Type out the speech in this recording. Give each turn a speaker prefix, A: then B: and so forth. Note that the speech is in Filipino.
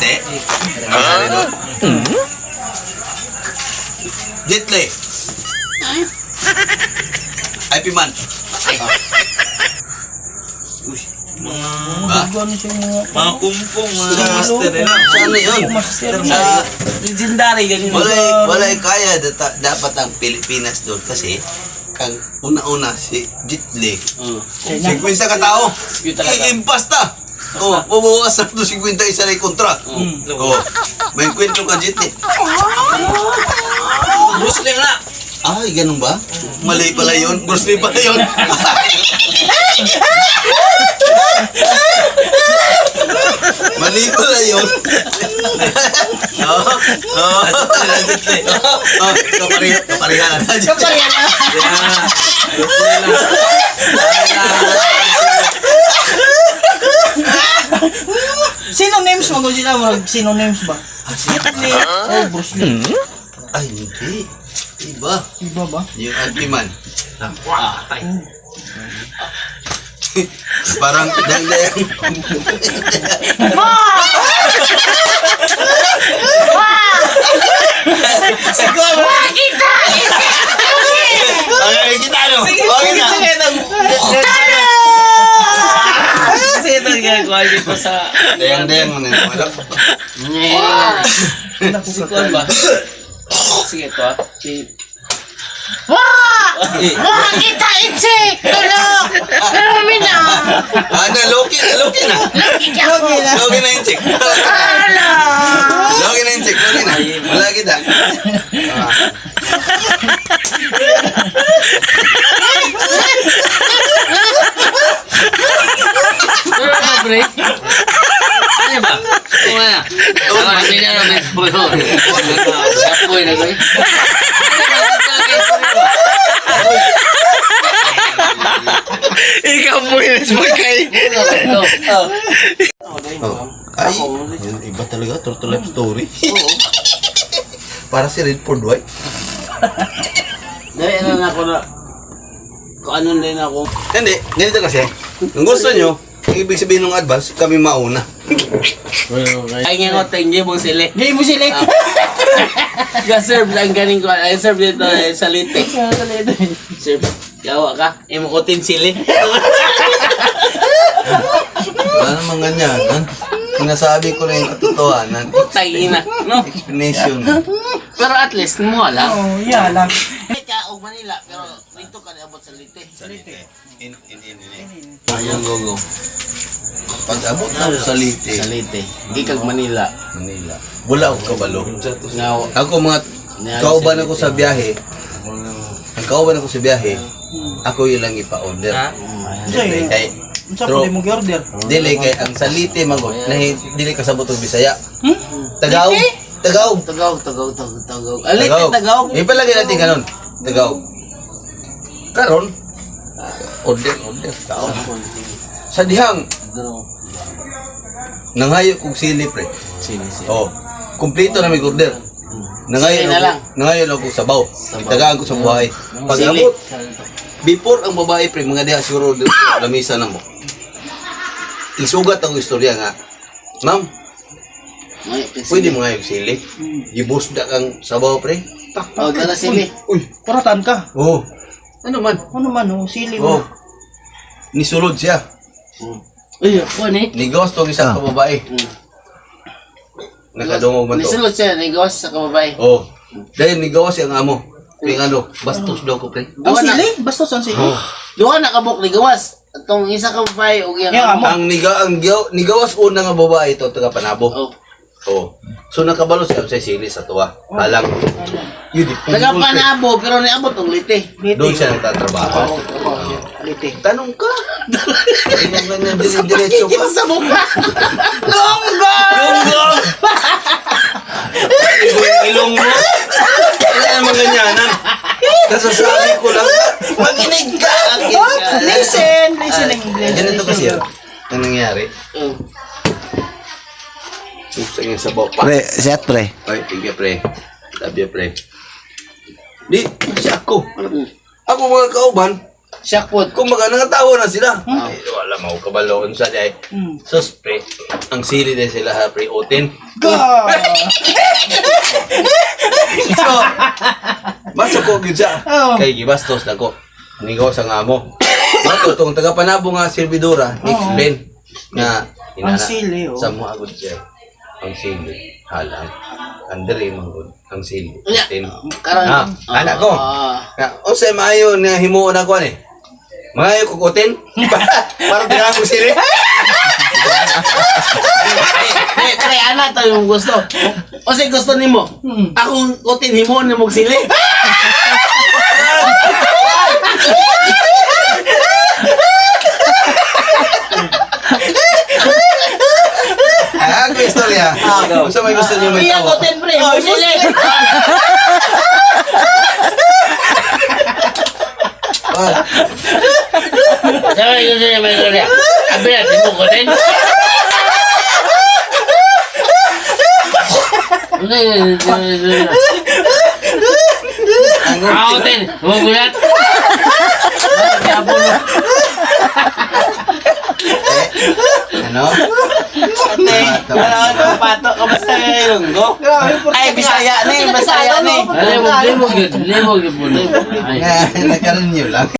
A: Hindi. Nangyari doon. Jitle. IP man. Ba?
B: Gano'n siya mga...
C: Mga kumpong, mga
A: Sa-
C: master eh. no?
A: Sa ano yun?
B: Master
A: Sa,
C: Legendary, ganyan.
A: walay, walay kaya data, dapat ang Pilipinas doon kasi ang una-una si Jitle. 50 ka tao.
C: Kita ka tao.
A: Iimpas ta. Oh, mabawas na to 50 isa rin kontra.
C: Mm.
A: Oh, may kwento ka Jitle.
C: Bruce Lee na.
A: Ay, ganun ba? Mali pala yun. Bruce Lee pala yun. Mali pala yun. Oo. Oo. Oo. Kaparihan. Kaparihan
B: na.
C: Yeah. Bruce Lee lang.
B: Synonyms mo kung sila mo synonyms ba? Lee. Oh, Bruce Lee.
A: Ay, hindi. Iba.
B: Iba ba?
A: Yung anti-man.
C: Ah, tay.
A: Parang dang-dang.
C: Okay, kita ano?
A: Bakit na?
C: Kasi ito ang ginagawa niyo po sa...
A: Dayang-dayang mo na yung
C: Si Kuan ba? Sige ito ah. Si...
A: Eh,
D: Kita itsik! Tulog! Marami na!
A: Ah, na, Loki na, Loki na.
B: Okay na.
A: Loki na yung chick.
D: Ala!
A: Loki na yung chick, Loki na. Wala kita. Ah.
C: Ano ba, pre? Ano? Ako, kami na namin po yun. Apoy na eh.
D: Ikaw mo yun magkay.
A: Ay, yun, iba talaga, true to life story. Para si Redford White.
C: Dahil na ako na... Kung ano din ako.
A: Hindi, ganito kasi. Kung gusto nyo, ibig sabihin ng advance, kami mauna.
C: Ay nga ko, thank you mong sili.
B: Hindi mo sila.
C: Ga-serve lang ganing ko. Ay, serve dito eh, sa lite. Serve. Yawa ka. Imukutin sili.
A: Wala namang ganyan. Sinasabi ko lang yung katotohanan.
C: Tayo na. No?
A: Explanation.
C: Pero at least, mo alam.
B: Oh, yeah lang.
C: Ka o Manila, pero dito ka niabot sa lite.
A: In, in, in, in. Ayun, go, go. Pag abot na sa Liti,
C: Sa lite. Hindi kag Manila.
A: Manila, wala akong kabalo.
C: Nga,
A: Ako mga kauban ako sa biyahe, ang kauban ako sa biyahe, ako yung lang ipa-order. Siyempre, kay,
B: Unsa pa di mo gi-order?
A: dili kay ang salite magot na hi- dili kasabot og Bisaya. Tagaw, tagaw.
C: Tagaw, tagaw, tagaw, tagaw. Alit,
A: Tagaw.
C: tagaw.
A: Ipalagay natin ganun. Tagaw. Karon, order, order. Kaon. Sa dihang,
C: Draw.
A: nangayo kong sili pre.
C: Sili, sili.
A: Oh, kumpleto na may order. Nangayon
C: Sige na lang.
A: nangayon ako sa sabaw. Itagaan ko sa buhay. Pag
C: Sili.
A: abot, before ang babae pre, mga diha siguro lamisa na mo. Isugat ang istorya nga. Ma'am,
C: May,
A: pwede mo nga yung sili. Gibusda kang sabaw pre. Tak,
C: Oh, dala sili.
A: Uy,
B: Kuratan ka.
A: oh. Ano man?
B: Ano man oh, sili
A: Oh.
B: mo.
A: Nisulod siya.
C: Uy, ako ni.
A: Nigawas tong isang kababae. Nakadungog man to.
C: Nisulot siya, nigawas sa kababay.
A: Oh. Dahil nigawas yung amo. Kaya ano, bastos daw ko pre.
B: Ang
C: na,
B: sili? Basta ang sili.
A: Oh.
C: duwa na kabuk nigawas. Atong isa kababay o yung
B: Yung amo.
A: Ang niga ang nigawas una nga babae ito taga Panabo.
C: Oh.
A: Oh. So nakabalo siya sa sili sa tuwa. Halang. Yun di.
C: Taga panabo pero niabot ang lite.
A: Doon siya nagtatrabaho.
B: Alite.
A: Tanong ka. Tanong ka niya dire-diretso ka.
C: sa mukha.
A: Gonggong! Ilong mo. Wala namang ganyanan. Kasasabi ko lang. Makinig ka!
B: Listen, listen English.
A: Ganito kasi yun. Ang nangyari.
C: Oh.
A: Gusto niya sa pa.
D: Pre, set pre.
A: Ay, tigya pre. Sabi pre. Di, si ako. Ako mga kauban,
C: Siyak po.
A: Kung baga nangatawa na sila. Ay, wala mo kabaloon sa day.
B: Hmm.
A: Sus, pre. Ang sili din sila ha, pre. Oten.
B: God!
A: So, basta ko gid siya.
B: Oh.
A: Kay gibastos na ko. Nigo sa ngamo. Mato tong taga panabo nga servidora, explain nga
B: Ang sili, oh.
A: Sa mo agud siya. Ang sili halang. Andre magud ang sili.
C: Nya,
A: Tin.
C: karang-
A: Ah, anak ko.
C: Ah.
A: Nga, o sa maayo na himuon ako ni. Maayo ko kutin. Para tingnan ko sili.
C: Eh, kare ana tayo yung gusto. O say gusto nimo. Akong kutin himo na mong sili.
A: Ah, ako istorya. Ah, Gusto may gusto niyo may
C: Iya
A: tawa.
C: kutin pre, mo sili.
A: Ah,
C: Sabi ko sa'yo, may kuya. Abi natin mo kutin. Ako kutin, mo gulat.
A: Ano?
B: Ate, ka ng pato. Kamusta ngayon ko? Ay, Bisaya ni, Bisaya ni.
C: Limog, limog yun, limog yun po.
A: Nagkaroon niyo lang.